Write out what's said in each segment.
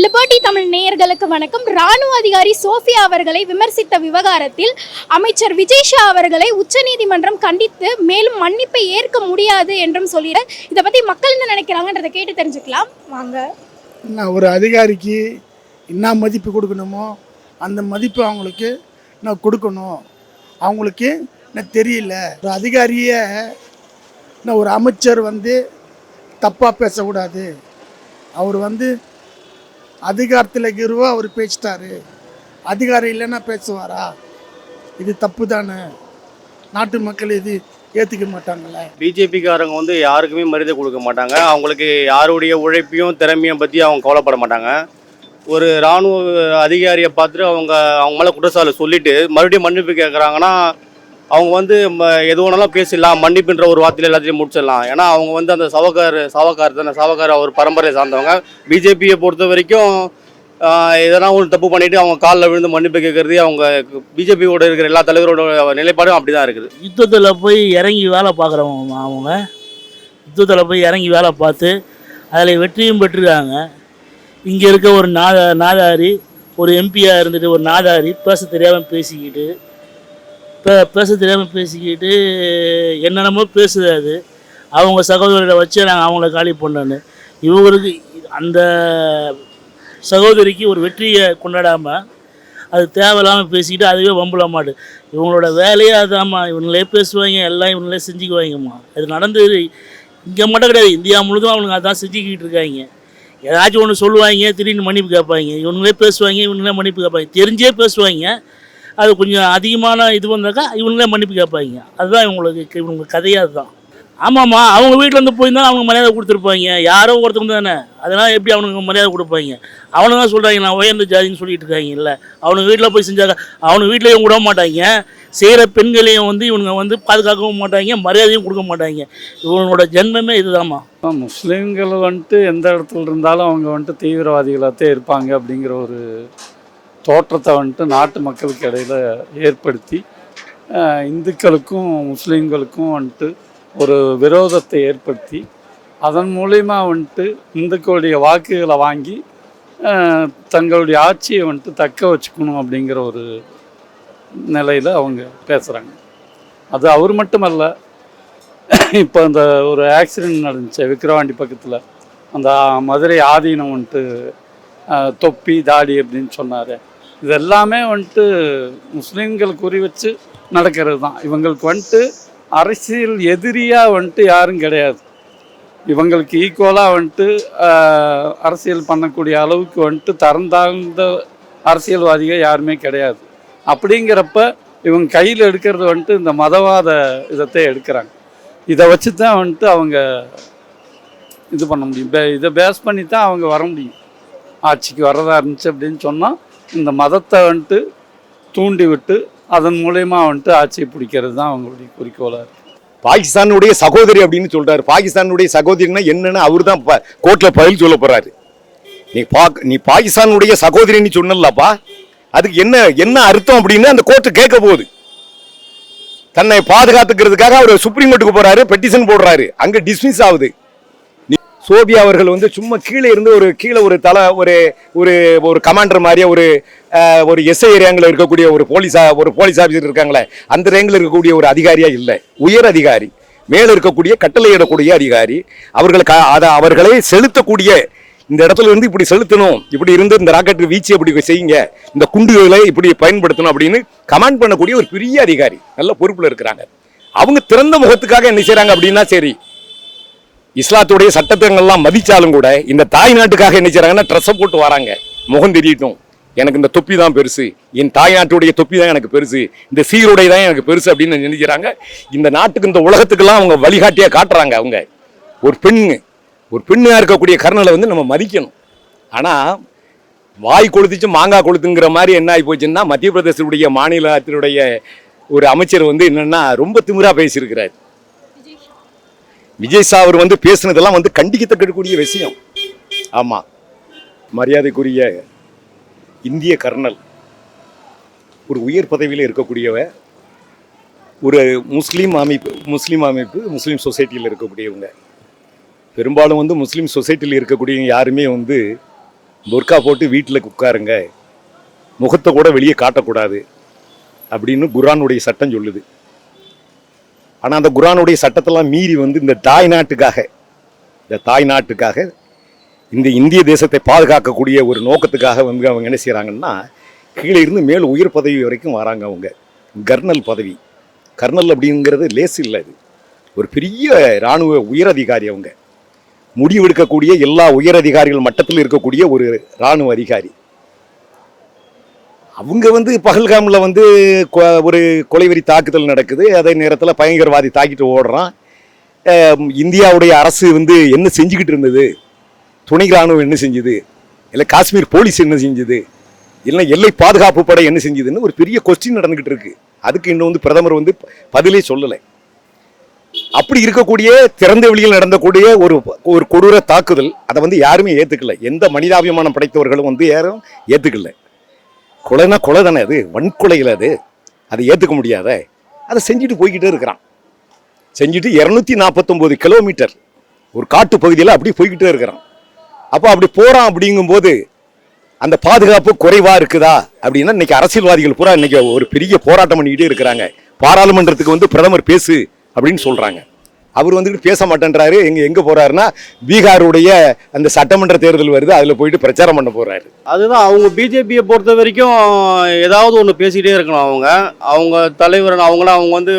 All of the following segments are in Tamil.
லிபர்டி தமிழ் நேயர்களுக்கு வணக்கம். ராணுவ அதிகாரி சோஃபியா அவர்களை விமர்சித்த விவகாரத்தில் அமைச்சர் விஜய்ஷா அவர்களை உச்சநீதிமன்றம் கண்டித்து மேலும் மன்னிப்பை ஏற்க முடியாது என்றும் சொல்லிட இதை பத்தி மக்கள் என்ன நினைக்கிறாங்கன்றதை கேட்டு தெரிஞ்சுக்கலாம். வாங்க. நான் ஒரு அதிகாரிக்கு என்ன மதிப்பு கொடுக்கணுமோ அந்த மதிப்பு அவங்களுக்கு நான் கொடுக்கணும். அவங்களுக்கு நான் தெரியல. ஒரு அதிகாரியை நான் ஒரு அமைச்சர் வந்து தப்பாக பேசக்கூடாது. அவர் வந்து அதிகாரத்தில் இருக்கிறவோ அவர் பேசிட்டாரு. அதிகாரம் இல்லைன்னா பேசுவாரா? இது தப்பு தானே நாட்டு மக்கள் இது ஏற்றுக்க மாட்டாங்களே. பிஜேபிக்காரங்க வந்து யாருக்குமே மரியாதை கொடுக்க மாட்டாங்க. அவங்களுக்கு யாருடைய உழைப்பையும் திறமையும் பற்றி அவங்க கவலைப்பட மாட்டாங்க. ஒரு இராணுவ அதிகாரியை பார்த்துட்டு அவங்க அவங்க மேலே குற்றச்சாட்டு சொல்லிட்டு மறுபடியும் மன்னிப்பு கேட்குறாங்கன்னா அவங்க வந்து ம- எது வேணாலும் பேசிடலாம் மன்னிப்புன்ற ஒரு வார்த்தையில் எல்லாத்தையும் முடிச்சிடலாம். ஏன்னா அவங்க வந்து அந்த சவக்கார் சவக்கார் தானே சவக்கார் அவர் பரம்பரையை சார்ந்தவங்க. பிஜேபியை பொறுத்த வரைக்கும் எதனா ஒரு தப்பு பண்ணிட்டு அவங்க காலில் விழுந்து மன்னிப்பு கேட்கறது அவங்க பிஜேபியோட இருக்கிற எல்லா தலைவரோட நிலைப்பாடும் அப்படி தான் இருக்குது. யுத்தத்தில் போய் இறங்கி வேலை பார்க்குறவங்க அவங்க. யுத்தத்தில் போய் இறங்கி வேலை பார்த்து அதில் வெற்றியும் பெற்றிருக்காங்க. இங்கே இருக்க ஒரு நாத நாதாரி ஒரு எம்பியாக இருந்துட்டு ஒரு நாதாரி பேச தெரியாமல் பேசிக்கிட்டு பே பேச தெரியாமல் பேசிக்கிட்டு என்னென்னமோ பேசுது அது. அவங்க சகோதரியை வச்சு நாங்கள் அவங்கள காலி பண்ணோன்னு. இவங்களுக்கு அந்த சகோதரிக்கு ஒரு வெற்றியை கொண்டாடாமல் அது தேவையில்லாமல் பேசிக்கிட்டு அதுவே வம்புல மாட்டு இவங்களோட வேலையே அதாம்மா. இவங்களே பேசுவாங்க எல்லாம் இவங்களே செஞ்சுக்குவாங்கம்மா. அது நடந்தது இங்கே மட்டும் கிடையாது. இந்தியா முழுதும் அவனுங்க அதான் செஞ்சுக்கிட்டு இருக்காங்க. ஏதாச்சும் ஒன்று சொல்லுவாங்க திடீர்னு மன்னிப்பு கேட்பாங்க. இவங்களே பேசுவாங்க இவங்களே மன்னிப்பு கேட்பாங்க. தெரிஞ்சே பேசுவாங்க. அது கொஞ்சம் அதிகமான இது வந்தாக்கா இவங்களே மன்னிப்பு கேட்பாங்க. அதுதான் இவங்களுக்கு இவங்க கதையே அதுதான். ஆமாம்மா அவங்க வீட்டில் வந்து போயிருந்தாலும் அவங்க மரியாதை கொடுத்துருப்பாங்க. யாரோ ஒருத்தவங்க தானே. அதனால் எப்படி அவனுக்கு மரியாதை கொடுப்பாங்க? அவனு தான் சொல்கிறாங்க நான் உயர்ந்த ஜாதின்னு சொல்லிட்டு இருக்காங்க இல்லை அவனுங்க வீட்டில் போய் செஞ்சாக்க அவனுக்கு வீட்டிலையும் விட மாட்டாங்க. செய்கிற பெண்களையும் வந்து இவனுங்க வந்து பாதுகாக்கவும் மாட்டாங்க மரியாதையும் கொடுக்க மாட்டாங்க. இவனோட ஜென்மமே இதுதாம்மா. முஸ்லீம்கள் வந்துட்டு எந்த இடத்துல இருந்தாலும் அவங்க வந்துட்டு தீவிரவாதிகளாகத்தே இருப்பாங்க அப்படிங்கிற ஒரு தோற்றத்தை வந்துட்டு நாட்டு மக்களுக்கு இடையில் ஏற்படுத்தி இந்துக்களுக்கும் முஸ்லீம்களுக்கும் வந்துட்டு ஒரு விரோதத்தை ஏற்படுத்தி அதன் மூலிமா வந்துட்டு இந்துக்களுடைய வாக்குகளை வாங்கி தங்களுடைய ஆட்சியை வந்துட்டு தக்க வச்சுக்கணும் அப்படிங்கிற ஒரு நிலையில் அவங்க பேசுகிறாங்க அது அவர் மட்டுமல்ல. இப்போ அந்த ஒரு ஆக்சிடென்ட் நடந்துச்சு விக்கிரவாண்டி பக்கத்தில். அந்த மதுரை ஆதீனம் வந்துட்டு தொப்பி தாடி அப்படின்னு சொன்னார். இது எல்லாமே வந்துட்டு முஸ்லீம்கள் குறி வச்சு நடக்கிறது தான். இவங்களுக்கு வந்துட்டு அரசியல் எதிரியாக வந்துட்டு யாரும் கிடையாது. இவங்களுக்கு ஈக்குவலாக வந்துட்டு அரசியல் பண்ணக்கூடிய அளவுக்கு வந்துட்டு தரம் தாழ்ந்த அரசியல்வாதிகள் யாருமே கிடையாது. அப்படிங்கிறப்ப இவங்க கையில் எடுக்கிறது வந்துட்டு இந்த மதவாத இதத்தை எடுக்கிறாங்க. இதை வச்சு தான் வந்துட்டு அவங்க இது பண்ண முடியும். பே- இதை பேஸ் பண்ணி தான் அவங்க வர முடியும். ஆட்சிக்கு வர்றதா இருந்துச்சு அப்படின்னு சொன்னால் இந்த மதத்தை வந்துட்டு தூண்டி விட்டு அதன் மூலயமா வந்துட்டு ஆட்சியை பிடிக்கிறது தான் அவங்களுடைய குறிக்கோளாக இருக்குது பாகிஸ்தானுடைய சகோதரி அப்படின்னு சொல்கிறாரு பாகிஸ்தானுடைய சகோதரின்னா என்னன்னு அவர் தான் கோர்ட்டில் பதில் சொல்ல போகிறாரு நீ பாக் நீ பாகிஸ்தானுடைய சகோதரின்னு சொன்னலப்பா அதுக்கு என்ன என்ன அர்த்தம் அப்படின்னு அந்த கோர்ட்டு கேட்க போகுது. தன்னை பாதுகாத்துக்கிறதுக்காக அவர் சுப்ரீம் கோர்ட்டுக்கு போகிறாரு பெட்டிஷன் போடுறாரு. அங்கே டிஸ்மிஸ் ஆகுது. சோபியா அவர்கள் வந்து சும்மா கீழே இருந்து ஒரு கீழே ஒரு தலை ஒரு ஒரு ஒரு கமாண்டர் மாதிரியே ஒரு ஒரு எஸ்ஐ ரேங்கில் இருக்கக்கூடிய ஒரு போலீஸ் ஒரு போலீஸ் ஆஃபீஸர் இருக்காங்களே அந்த ரேங்கில் இருக்கக்கூடிய ஒரு அதிகாரியாக இல்லை. உயர் அதிகாரி மேலே இருக்கக்கூடிய கட்டளையிடக்கூடிய அதிகாரி அவர்களுக்கு அதை அவர்களை செலுத்தக்கூடிய இந்த இடத்துல இருந்து இப்படி செலுத்தணும் இப்படி இருந்து இந்த ராக்கெட் வீச்சு இப்படி செய்யுங்க இந்த குண்டுகளை இப்படி பயன்படுத்தணும் அப்படின்னு கமாண்ட் பண்ணக்கூடிய ஒரு பெரிய அதிகாரி நல்ல பொறுப்பில் இருக்கிறாங்க. அவங்க திறந்த முகத்துக்காக என்ன செய்கிறாங்க அப்படின்னா சரி இஸ்லாத்துடைய சட்டத்திட்டங்கள்லாம் மதிச்சாலும் கூட இந்த தாய் நாட்டுக்காக என்ன செய்கிறாங்கன்னா ட்ரெஸ்ஸை போட்டு வராங்க. முகம் தெரியட்டும். எனக்கு இந்த தொப்பி தான் பெருசு. என் தாய் நாட்டுடைய தொப்பி தான் எனக்கு பெருசு. இந்த சீருடை தான் எனக்கு பெருசு அப்படின்னு நினைக்கிறாங்க இந்த நாட்டுக்கு இந்த உலகத்துக்கெல்லாம் அவங்க வழிகாட்டியா காட்டுறாங்க அவங்க. ஒரு பெண்ணு. ஒரு பெண்ணா இருக்கக்கூடிய கர்ணலை வந்து நம்ம மதிக்கணும். ஆனா வாய் கொளுத்துச்சு மாங்காய் கொளுத்துங்கிற மாதிரி என்ன ஆகி போச்சுன்னா மத்திய பிரதேசத்துடைய மாநிலத்தினுடைய ஒரு அமைச்சர் வந்து என்னன்னா ரொம்ப திமிரா பேசியிருக்கிறார். விஜய் சா அவர் வந்து பேசுனதெல்லாம் வந்து கண்டிக்கத்தக்கக்கூடிய விஷயம். ஆமாம் மரியாதைக்குரிய இந்திய கர்னல் ஒரு உயர் பதவியில் இருக்கக்கூடியவ ஒரு முஸ்லீம் அமைப்பு முஸ்லீம் அமைப்பு முஸ்லீம் சொசைட்டியில் இருக்கக்கூடியவங்க. பெரும்பாலும் வந்து முஸ்லீம் சொசைட்டியில் இருக்கக்கூடியவங்க யாருமே வந்து புர்கா போட்டு வீட்டில் உட்காருங்க. முகத்தை கூட வெளியே காட்டக்கூடாது. அப்படின்னு குரானுடைய சட்டம் சொல்லுது. ஆனால் அந்த குரானுடைய சட்டத்தெல்லாம் மீறி வந்து இந்த தாய் நாட்டுக்காக இந்த தாய் நாட்டுக்காக இந்த இந்திய தேசத்தை பாதுகாக்கக்கூடிய ஒரு நோக்கத்துக்காக வந்து அவங்க என்ன செய்கிறாங்கன்னா கீழே இருந்து மேல் உயர் பதவி வரைக்கும் வராங்க அவங்க. கர்னல் பதவி. கர்னல் அப்படிங்கிறது லேஸ் இல்லை அது. ஒரு பெரிய இராணுவ உயர் அதிகாரி அவங்க. முடிவெடுக்கக்கூடிய எல்லா உயர் அதிகாரிகள் மட்டத்தில் இருக்கக்கூடிய ஒரு இராணுவ அதிகாரி. அவங்க வந்து பகல்காமில் வந்து கொ- ஒரு கொலைவெறி தாக்குதல் நடக்குது. அதே நேரத்தில் பயங்கரவாதி தாக்கிட்டு ஓடுறான். இந்தியாவுடைய அரசு வந்து என்ன செஞ்சுக்கிட்டு இருந்தது? துணை ராணுவம் என்ன செஞ்சுது? இல்லை காஷ்மீர் போலீஸ் என்ன செஞ்சுது? இல்லை எல்லை பாதுகாப்பு படை என்ன செஞ்சுதுன்னு ஒரு பெரிய கொஸ்டின் நடந்துகிட்டு இருக்கு. அதுக்கு இன்னும் வந்து பிரதமர் வந்து பதிலே சொல்லலை. அப்படி இருக்கக்கூடிய திறந்த வெளியில் நடந்தக்கூடிய ஒரு ஒரு கொடூர தாக்குதல் அதை வந்து யாருமே ஏற்றுக்கல எந்த மனிதாபிமானம் படைத்தவர்களும் வந்து யாரும் ஏற்றுக்கலை கொலைனா கொலை தானே அது? வன்கொலையில் அது. அதை ஏற்றுக்க முடியாத. அதை செஞ்சுட்டு போய்கிட்டே இருக்கிறான். செஞ்சுட்டு இரநூத்தி நாற்பத்தொம்போது கிலோமீட்டர் ஒரு காட்டு பகுதியில் அப்படி போய்கிட்டே இருக்கிறான். அப்போ அப்படி போகிறான் அப்படிங்கும்போது அந்த பாதுகாப்பு குறைவாக இருக்குதா? அப்படின்னா இன்னைக்கு அரசியல்வாதிகள் பூரா இன்னைக்கு ஒரு பெரிய போராட்டம் பண்ணிக்கிட்டே இருக்கிறாங்க. பாராளுமன்றத்துக்கு வந்து பிரதமர் பேசு அப்படின்னு சொல்கிறாங்க அவர் வந்துட்டு பேச மாட்டேன்றாரு எங்க எங்க போறாருன்னா பீகாருடைய அந்த சட்டமன்ற தேர்தல் வருது அதுல போயிட்டு பிரச்சாரம் பண்ண போறாரு. அதுதான் அவங்க பிஜேபியை பொறுத்த வரைக்கும் ஏதாவது ஒன்று பேசிக்கிட்டே இருக்கணும் அவங்க. அவங்க தலைவர் அவங்களாம் அவங்க வந்து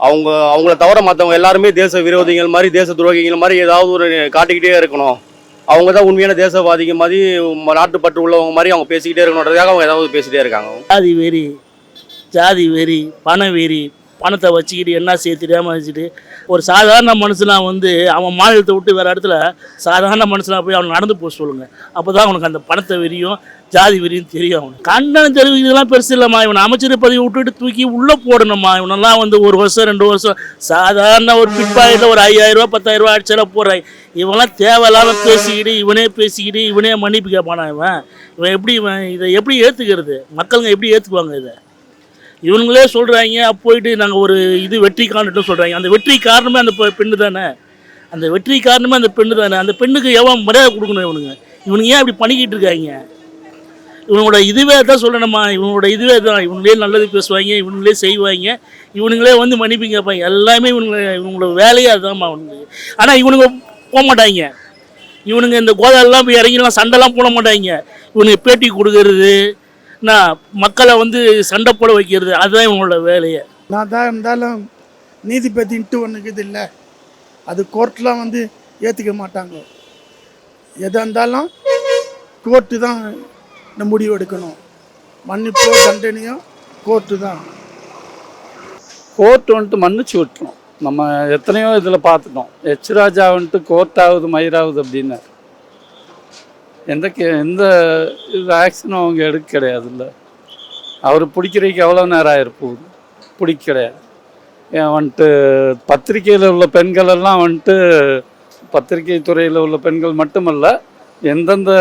அவங்க அவங்கள தவிர மற்றவங்க எல்லாருமே தேச விரோதிகள் மாதிரி தேச துரோகிகள் மாதிரி ஏதாவது ஒரு காட்டிக்கிட்டே இருக்கணும். அவங்க தான் உண்மையான தேசவாதிகள் மாதிரி நாட்டுப்பற்று உள்ளவங்க மாதிரி அவங்க பேசிக்கிட்டே இருக்கணுன்றதுக்காக அவங்க ஏதாவது பேசிக்கிட்டே இருக்காங்க. ஜாதி வெறி ஜாதி வெறி பண வெறி பணத்தை வச்சுக்கிட்டு என்ன செய்ய தெரியாமல் வச்சுட்டு ஒரு சாதாரண மனுஷனாக வந்து அவன் மாநிலத்தை விட்டு வேறு இடத்துல சாதாரண மனுஷனாக போய் அவனை நடந்து போக சொல்லுங்கள் அப்போ தான் அவனுக்கு அந்த பணத்தை விரியும் ஜாதி விரியும் தெரியும் அவனுக்கு. கண்டனம் தெரிவிக்கிறதுலாம் பெருசு இல்லைம்மா. இவனை அமைச்சர் பதவி விட்டுட்டு தூக்கி உள்ளே போடணுமா இவனெல்லாம் வந்து ஒரு வருஷம் ரெண்டு வருஷம் சாதாரண ஒரு பிட்பாயில் ஒரு ஐயாயிரம் ரூபா பத்தாயிரம் ரூபா அடிச்சாலும் போடுறான் இவன்லாம் தேவையில்லாமல் பேசிக்கிட்டு இவனே பேசிக்கிட்டு இவனே மன்னிப்பு கேட்பானா இவன்? இவன் எப்படி இவன் இதை எப்படி ஏற்றுக்கிறது மக்களுங்க எப்படி ஏற்றுக்குவாங்க இதை? இவனுங்களே சொல்கிறாங்க போயிட்டு நாங்கள் ஒரு இது வெற்றி காணட்டும் சொல்கிறாங்க அந்த வெற்றி காரணமே அந்த பெண்ணு தானே? அந்த வெற்றி காரணமே அந்த பெண்ணு தானே? அந்த பெண்ணுக்கு எவன் மரியாதை கொடுக்கணும் இவனுங்க? இவனுங்க ஏன் அப்படி பண்ணிக்கிட்டு இருக்காங்க? இவனோட இதுவே தான் சொல்லணுமா? இவனோட இதுவே தான் இவங்களே நல்லது பேசுவாங்க இவனுங்களே செய்வாங்க. இவனுங்களே வந்து மன்னிப்பு கேட்பாங்க. எல்லாமே இவனுங்க இவங்களோட வேலையே அதுதான்மா அவனுக்கு ஆனால் இவனுங்க போக மாட்டாங்க. இவனுங்க இந்த கோதாலெலாம் போய் இறங்கிலாம் சண்டைலாம் போட மாட்டாங்க. இவனுக்கு பேட்டி கொடுக்கறது நான் மக்களை வந்து சண்டை போட வைக்கிறது அதுதான் இவங்களோட வேலையை. நான் தான் இருந்தாலும் நீதிபதின்ட்டு ஒன்று இது இல்லை. அது கோர்ட்லாம் வந்து ஏற்றுக்க மாட்டாங்க. எதாக இருந்தாலும் கோர்ட்டு தான் இந்த முடிவு எடுக்கணும். மன்னிப்போ தண்டனையோ கோர்ட்டு தான். கோர்ட் வந்துட்டு மன்னிச்சு விட்டுரும். நம்ம எத்தனையோ இதில் பார்த்துட்டோம். எச் ராஜா வந்துட்டு கோர்ட் ஆகுது மயிராகுது அப்படின்னாரு எந்த கே எந்த இது ஆக்ஷனும் அவங்க எடுக்க கிடையாதுல்ல. அவர் பிடிக்கிறதுக்கு எவ்வளோ நேரம் ஆயிருப்போகுது பிடிக்க கிடையாது. ஏன் வந்துட்டு பத்திரிக்கையில் உள்ள பெண்கள் எல்லாம் வந்துட்டு பத்திரிகை துறையில் உள்ள பெண்கள் மட்டுமல்ல எந்தெந்த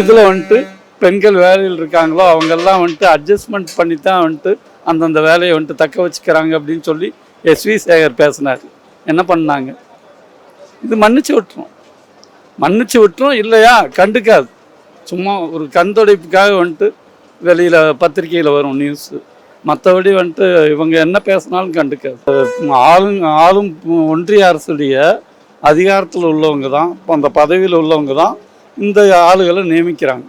இதில் வந்துட்டு பெண்கள் வேலையில் இருக்காங்களோ அவங்கெல்லாம் வந்துட்டு அட்ஜஸ்ட்மெண்ட் பண்ணி தான் வந்துட்டு அந்தந்த வேலையை வந்துட்டு தக்க வச்சுக்கிறாங்க அப்படின்னு சொல்லி எஸ்வி சேகர் பேசினார். என்ன பண்ணாங்க? இது மன்னிச்சு விட்டுரும் மன்னிச்சு விட்டுரும் இல்லையா? கண்டுக்காது. சும்மா ஒரு கண்துடைப்புக்காக வந்துட்டு வெளியில் பத்திரிக்கையில் வரும் நியூஸு மற்றபடி வந்துட்டு இவங்க என்ன பேசினாலும் கண்டுக்காது. ஆளும் ஆளும் ஒன்றிய அரசுடைய அதிகாரத்தில் உள்ளவங்க தான் இப்போ அந்த பதவியில் உள்ளவங்க தான் இந்த ஆளுகளை நியமிக்கிறாங்க.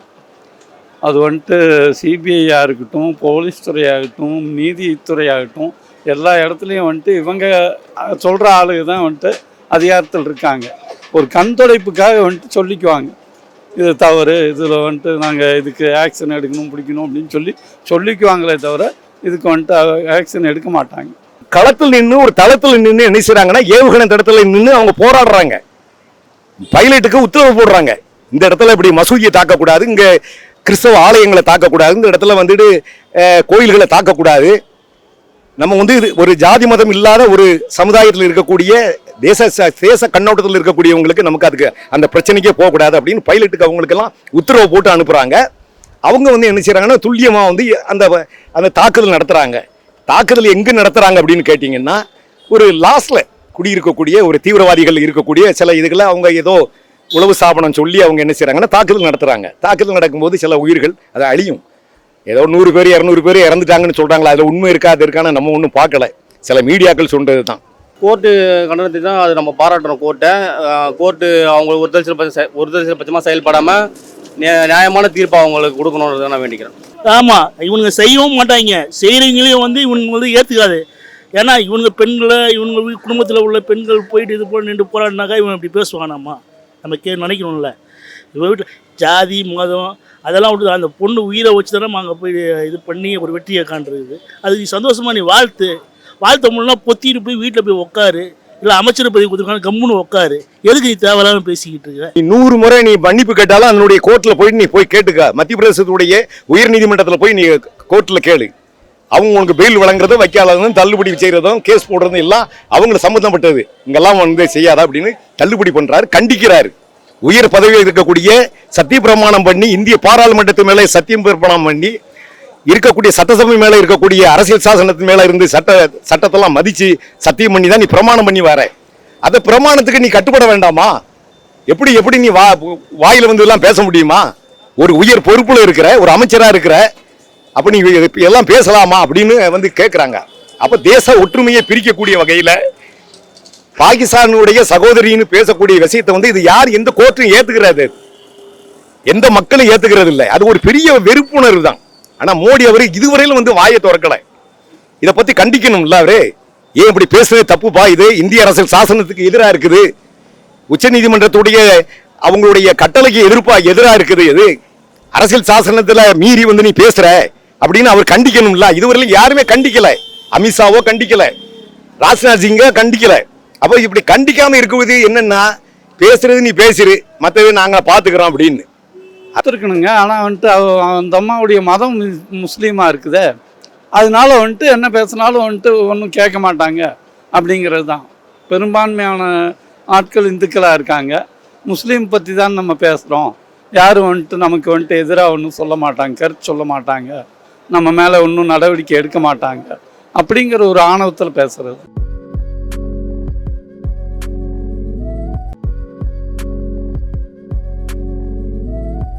அது வந்துட்டு சிபிஐயாக இருக்கட்டும் போலீஸ் துறையாகட்டும் நீதித்துறையாகட்டும் எல்லா இடத்துலையும் வந்துட்டு இவங்க சொல்கிற ஆளுங்க தான் வந்துட்டு அதிகாரத்தில் இருக்காங்க. ஒரு கண் துடைப்புக்காக வந்துட்டு சொல்லிக்குவாங்க. இது தவறு இதில் வந்துட்டு நாங்கள் இதுக்கு ஆக்ஷன் எடுக்கணும் பிடிக்கணும் அப்படின்னு சொல்லி சொல்லிக்குவாங்களே தவிர இதுக்கு வந்துட்டு ஆக்ஷன் எடுக்க மாட்டாங்க. களத்தில் நின்று ஒரு தளத்தில் நின்று என்ன செய்கிறாங்கன்னா ஏவுகணை தடத்தில் நின்று அவங்க போராடுறாங்க. பைலட்டுக்கு உத்தரவு போடுறாங்க. இந்த இடத்துல இப்படி மசூதியை தாக்கக்கூடாது இங்கே கிறிஸ்தவ ஆலயங்களை தாக்கக்கூடாது இந்த இடத்துல வந்துட்டு கோயில்களை தாக்கக்கூடாது. நம்ம வந்து இது ஒரு ஜாதி மதம் இல்லாத ஒரு சமுதாயத்தில் இருக்கக்கூடிய தேச ச- தேச கண்ணோட்டத்தில் இருக்கக்கூடியவங்களுக்கு நமக்கு அதுக்கு அந்த பிரச்சனைக்கே போகக்கூடாது அப்படின்னு பைலட்டுக்கு அவங்களுக்கெல்லாம் உத்தரவு போட்டு அனுப்புகிறாங்க அவங்க வந்து என்ன செய்கிறாங்கன்னா துல்லியமாக வந்து அந்த அந்த தாக்குதல் நடத்துகிறாங்க தாக்குதல் எங்கே நடத்துகிறாங்க அப்படின்னு கேட்டிங்கன்னா ஒரு லாஸ்டில் குடியிருக்கக்கூடிய ஒரு தீவிரவாதிகள் இருக்கக்கூடிய சில இதுகளை அவங்க ஏதோ உளவு ஸ்தாபனம் சொல்லி அவங்க என்ன செய்கிறாங்கன்னா தாக்குதல் நடத்துகிறாங்க தாக்குதல் நடக்கும்போது சில உயிர்கள் அதை அழியும். ஏதோ நூறு பேர் இரநூறு பேர் இறந்துட்டாங்கன்னு சொல்றாங்களா அதுல உண்மை இருக்கா அது இருக்கான்னு நம்ம ஒன்றும் பார்க்கல. சில மீடியாக்கள் சொல்றது தான் கோர்ட்டு கண்டனத்தை தான் அது நம்ம பாராட்டுறோம் கோர்ட்டை. கோர்ட்டு அவங்க ஒருத்தர் சில பட்சம் ஒருத்தர் சில பட்சமாக செயல்படாமல் நியாயமான தீர்ப்பு அவங்களுக்கு கொடுக்கணுன்றதை நான் வேண்டிக்கிறேன். ஆமாம் இவனுங்க செய்யவும் மாட்டாங்க. செய்கிறவங்களையும் வந்து இவனுங்க வந்து ஏற்றுக்காது ஏன்னா இவனுங்க பெண்களை இவங்க குடும்பத்தில் உள்ள பெண்கள் போயிட்டு இது போல நின்று போராடினாக்கா இவன் இப்படி பேசுவானாம்மா நம்ம கே நினைக்கணும்ல. இவன் வீட்டில் ஜாதி மதம் அதெல்லாம் விட்டு அந்த பொண்ணு உயிரை வச்சு தானே அங்கே போய் இது பண்ணி ஒரு வெற்றியை காண்றது. அது நீ நீ வாழ்த்து. வாழ்த்த முடியலனா பொத்திட்டு போய் வீட்டில் போய் உட்காரு இல்லை அமைச்சர் பதவி கொடுத்துருக்காங்க கம்முன்னு உட்காரு எதுக்கு நீ தேவையில்லாம பேசிக்கிட்டு இருக்க? நீ நூறு முறை நீ மன்னிப்பு கேட்டாலும் அதனுடைய கோர்ட்டில் போய் நீ போய் கேட்டுக்க. மத்திய பிரதேசத்துடைய உயர் நீதிமன்றத்தில் போய் நீ கோர்ட்டில் கேளு. அவங்க உனக்கு பெயில் வழங்குறதும் வைக்காததும் தள்ளுபடி செய்கிறதும் கேஸ் போடுறதும் எல்லாம் அவங்களை சம்மந்தப்பட்டது. இங்கெல்லாம் வந்து செய்யாதா அப்படின்னு தள்ளுபடி பண்ணுறாரு கண்டிக்கிறாரு. உயர் பதவியில் இருக்கக்கூடிய சத்திய பிரமாணம் பண்ணி இந்திய பாராளுமன்றத்து மேலே சத்தியம் பிரமாணம் பண்ணி இருக்கக்கூடிய சட்டசபை மேலே இருக்கக்கூடிய அரசியல் சாசனத்து மேலே இருந்து சட்ட சட்டத்தெல்லாம் மதித்து சத்தியம் பண்ணி தான் நீ பிரமாணம் பண்ணி வர. அந்த பிரமாணத்துக்கு நீ கட்டுப்பட வேண்டாமா? எப்படி எப்படி நீ வா வாயில வந்து எல்லாம் பேச முடியுமா? ஒரு உயர் பொறுப்பில் இருக்கிற ஒரு அமைச்சராக இருக்கிற அப்ப நீ எல்லாம் பேசலாமா அப்படின்னு வந்து கேட்குறாங்க அப்போ தேச ஒற்றுமையை பிரிக்கக்கூடிய வகையில் பாகிஸ்தானுடைய சகோதரின்னு பேசக்கூடிய விஷயத்தை வந்து இது யார் எந்த கோர்ட்டும் ஏத்துக்கிறாரு எந்த மக்களும் ஏத்துக்கிறது இல்லை. அது ஒரு பெரிய வெறுப்புணர்வு தான். ஆனா மோடி அவர் இதுவரையிலும் வந்து வாயை திறக்கல. இதை பத்தி கண்டிக்கணும்ல அவரு? ஏன் இப்படி பேசுறது தப்புப்பா இது? இந்திய அரசியல் சாசனத்துக்கு எதிராக இருக்குது. உச்சநீதிமன்றத்துடைய அவங்களுடைய கட்டளைக்கு எதிர்ப்பா எதிராக இருக்குது இது. அரசியல் சாசனத்துல மீறி வந்து நீ பேசுற அப்படின்னு அவர் கண்டிக்கணும்ல. இதுவரையிலும் யாருமே கண்டிக்கல. அமித்ஷாவோ கண்டிக்கல. ராஜ்நாத் சிங்கோ கண்டிக்கல. அப்போ இப்படி கண்டிக்காம இருக்குது என்னன்னா பேசுறது நீ பேசிரு மற்றது நாங்கள் பார்த்துக்கிறோம் அப்படின்னு. இருக்கணுங்க ஆனால் வந்துட்டு அவ- அந்த அம்மாவுடைய மதம் முஸ்லீமாக முஸ்லீமா இருக்குதே. அதனால வந்துட்டு என்ன பேசினாலும் வந்துட்டு ஒன்றும் கேட்க மாட்டாங்க அப்படிங்கிறது தான் பெரும்பான்மையான ஆட்கள் இந்துக்களாக இருக்காங்க. முஸ்லீம் பற்றி தான் நம்ம பேசுகிறோம் யாரும் வந்துட்டு நமக்கு வந்துட்டு எதிராக ஒன்றும் சொல்ல மாட்டாங்க கருத்து சொல்ல மாட்டாங்க. நம்ம மேலே ஒன்றும் நடவடிக்கை எடுக்க மாட்டாங்க. அப்படிங்கிற ஒரு ஆணவத்தில் பேசுகிறது